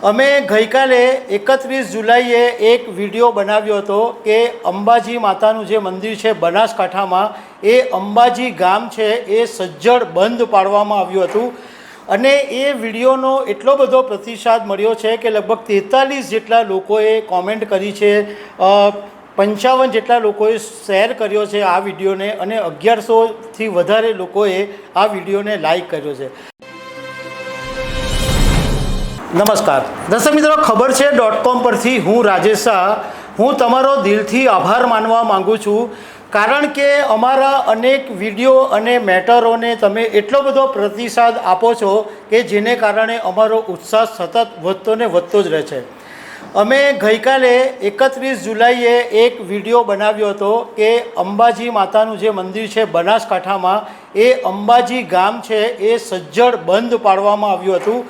અમે ગઈકાલે એકત્રીસ જુલાઈએ એક વીડિયો બનાવ્યો હતો કે અંબાજી માતાનું જે મંદિર છે બનાસકાંઠામાં, એ અંબાજી ગામ છે, એ સજ્જડ બંધ પાડવામાં આવ્યું હતું. અને એ વિડીયોનો એટલો બધો પ્રતિસાદ મળ્યો છે કે લગભગ તેતાલીસ જેટલા લોકોએ કોમેન્ટ કરી છે પંચાવન જેટલા લોકોએ શેર કર્યો છે આ વિડીયોને, અને અગિયારસોથી વધારે લોકોએ આ વિડીયોને લાઈક કર્યો છે. નમસ્કાર. દર્શક મિત્રો, ખબર છે ડોટ કોમ પરથી હું રાજેશ શાહ. હું તમારો દિલથી આભાર માનવા માગું છું. કારણ કે અમારા અનેક વીડિયો અને મેટરોને તમે એટલો બધો પ્રતિસાદ આપો છો કે જેને કારણે અમારો ઉત્સાહ સતત વધતો ને વધતો જ રહે છે. અમે ગઈકાલે એકત્રીસ જુલાઈએ એક વીડિયો બનાવ્યો હતો કે અંબાજી માતાનું જે મંદિર છે બનાસકાંઠામાં, એ અંબાજી ગામ છે, એ સજ્જડ બંધ પાડવામાં આવ્યું હતું.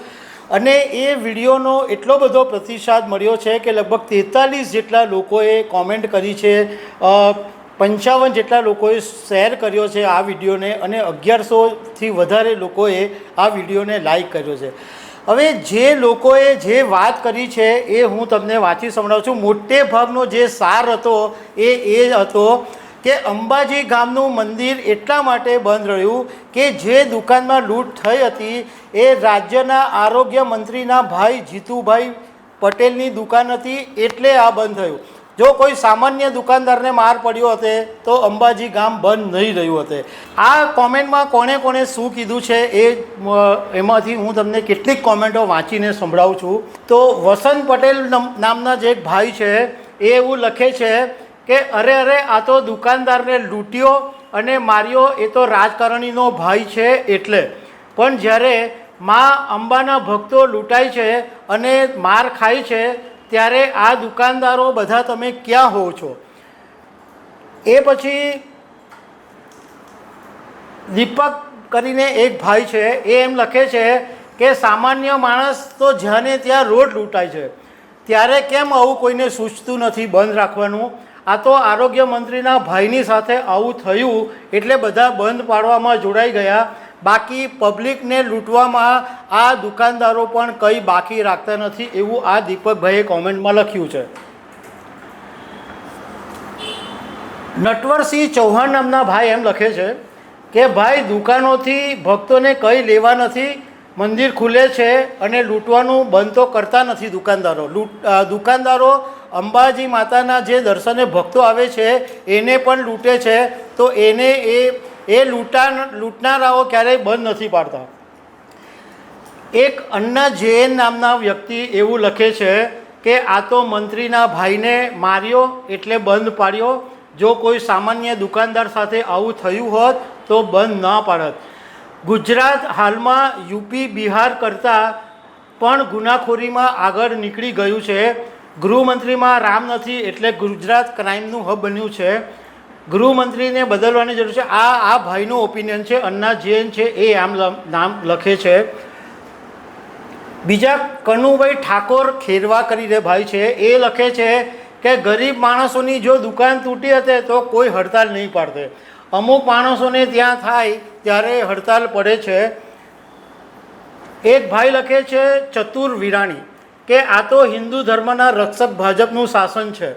અને એ વિડીયોનો એટલો બધો પ્રતિસાદ મળ્યો છે કે લગભગ તેતાલીસ જેટલા લોકોએ કોમેન્ટ કરી છે. પંચાવન જેટલા લોકોએ શેર કર્યો છે આ વિડીયોને અને અગિયારસોથી વધારે લોકોએ આ વિડીયોને લાઈક કર્યો છે. હવે જે લોકોએ જે વાત કરી છે એ હું તમને વાંચી સંભળાવું છું. મોટે ભાગનો જે સાર હતો એ એ હતો કે અંબાજી ગામનું મંદિર એટલા માટે બંધ રહ્યું કે જે દુકાનમાં લૂંટ થઈ હતી એ રાજ્યના આરોગ્ય મંત્રીના ભાઈ જીતુભાઈ પટેલની દુકાન હતી એટલે આ બંધ થયું. જો કોઈ સામાન્ય દુકાનદારને માર પડ્યો હતે, તો અંબાજી ગામ બંધ નહીં રહ્યું હતે. આ કોમેન્ટમાં કોણે કોણે શું કીધું છે એ એમાંથી હું તમને કેટલીક કોમેન્ટો વાંચીને સંભળાવું છું. તો વસંત પટેલ નામના જે એક ભાઈ છે, એ એવું લખે છે કે અરે અરે, આ તો દુકાનદારને લૂંટ્યો અને માર્યો, એ તો રાજકારણીનો ભાઈ છે એટલે. પણ જ્યારે મા અંબાના ભક્તો લૂંટાય છે અને માર ખાય છે, ત્યારે આ દુકાનદારો બધા તમે ક્યાં હોવ છો? એ પછી દીપક કરીને એક ભાઈ છે, એ એમ લખે છે કે સામાન્ય માણસ તો જ્યાં ત્યાં રોડ લૂંટાય છે. ત્યારે કેમ આવું કોઈને સૂચતું નથી બંધ રાખવાનું? આ તો આરોગ્ય મંત્રીના ભાઈની સાથે આવું થયું એટલે બધા બંધ પાડવામાં જોડાઈ ગયા. બાકી પબ્લિકને લૂંટવામાં આ દુકાનદારો પણ કંઈ બાકી રાખતા નથી એવું આ દીપકભાઈએ કોમેન્ટમાં લખ્યું છે. નટવરસિંહ ચૌહાણ નામના ભાઈ એમ લખે છે કે, ભાઈ, દુકાનોથી ભક્તોને કંઈ લેવા નથી, મંદિર ખુલે છે અને લૂંટવાનું બંધ તો કરતા નથી દુકાનદારો. લૂંટ દુકાનદારો અંબાજી માતાના જે દર્શને ભક્તો આવે છે, એને પણ લૂંટે છે. તો એને એ એ લૂંટા, લૂંટનારાઓ ક્યારેય બંધ નથી પાડતા. એક અન્ના જૈન નામના વ્યક્તિ એવું લખે છે કે, આ તો મંત્રીના ભાઈને માર્યો એટલે બંધ પાડ્યો. જો કોઈ સામાન્ય દુકાનદાર સાથે આવું થયું હોત, તો બંધ ન પાડત. ગુજરાત હાલમાં યુપી બિહાર કરતાં પણ ગુનાખોરીમાં આગળ નીકળી ગયું છે. ગૃહમંત્રીમાં રામ નથી એટલે ગુજરાત ક્રાઇમનું હબ બન્યું છે. ગૃહમંત્રીને બદલવાની જરૂર છે. આ આ ભાઈનું ઓપિનિયન છે. અન્ના જૈન છે એ આમ નામ લખે છે. બીજા કનુભાઈ ઠાકોર ખેરવા કરીને ભાઈ છે. એ લખે છે કે ગરીબ માણસોની જો દુકાન તૂટી હતે તો કોઈ હડતાલ નહીં પાડતે. અમુક માણસોને ત્યાં થાય ત્યારે હડતાલ પડે છે. એક ભાઈ લખે છે ચતુર વિરાણી. કે આ તો હિન્દુ ધર્મના રક્ષક ભાજપનું શાસન છે.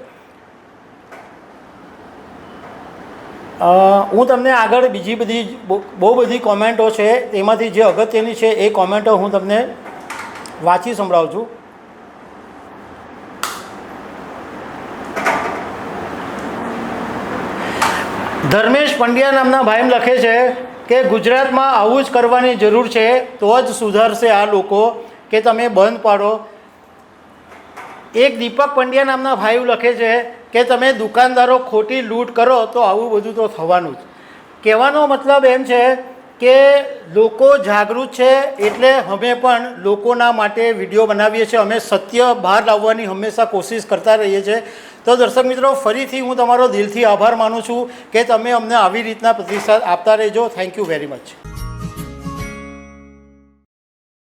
હું તમને આગળ બીજી બધી બહુ બધી કોમેન્ટો છે, એમાંથી જે અગત્યની છે એ કોમેન્ટો હું તમને વાંચી સંભળાવું છું ધર્મેશ પંડ્યા નામના ભાઈ લખે છે કે ગુજરાતમાં આવું જ કરવાની જરૂર છે, તો જ સુધારશે આ લોકો, કે તમે બંધ પાડો. એક દીપક પંડ્યા નામના ભાઈ લખે છે કે તમે દુકાનદારો ખોટી લૂંટ કરો તો આવું બધું તો થવાનું જ. કહેવાનો મતલબ એમ છે કે લોકો જાગૃત છે એટલે અમે પણ લોકોના માટે વીડિયો બનાવીએ છીએ. અમે સત્ય બહાર લાવવાની હંમેશા કોશિશ કરતા રહીએ છીએ. તો દર્શક મિત્રો, ફરીથી હું તમારો દિલથી આભાર માનું છું કે તમે અમને આવી રીતના પ્રતિસાદ આપતા રહેજો. Thank you very much